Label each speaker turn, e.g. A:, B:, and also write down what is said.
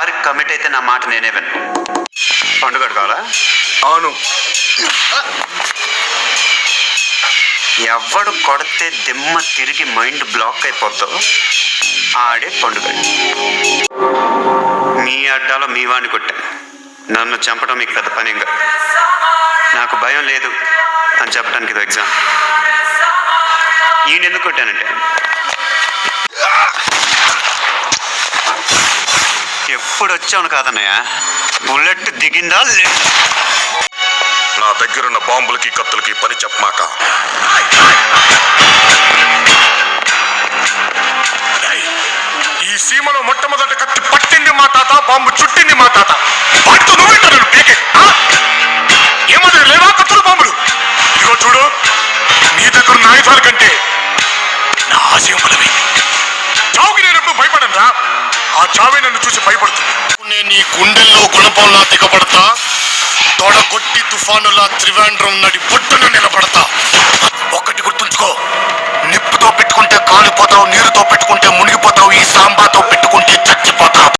A: ఆరు కమిట్ అయితే నా మాట నేనే విను. పండుగ కావాలా?
B: అవును.
A: ఎవడు కొడితే దిమ్మ తిరిగి మైండ్ బ్లాక్ అయిపోతావు ఆడే పండుగ. మీ అడ్డాలో మీ వాడిని కొట్టా. నన్ను చంపడం మీకు పెద్ద పని ఇంకా. నాకు భయం లేదు అని చెప్పడానికి ఇది ఎగ్జామ్ ఈయన ఎందుకు కొట్టానంటే? ఎప్పుడు వచ్చాను కాదన్నయ్య? బుల్లెట్ దిగిందా
B: నా దగ్గరున్న బాంబులకి కత్తులకి పని చెప్పమాక. ఈ సీమలో మొట్టమొదటి కత్తి పట్టింది మా తాత బాంబు చుట్టూ ఆ చావే నన్ను చూసి భయపడుతుంది. నేను నీ గుండెల్లో గుణపంలా దిగబడతా తొడగొట్టి తుఫానులా త్రివేంద్రం నడి పొట్టున నిలబడతా. ఒక్కటి గుర్తుంచుకో నిప్పుతో పెట్టుకుంటే కాలిపోతావు నీరుతో పెట్టుకుంటే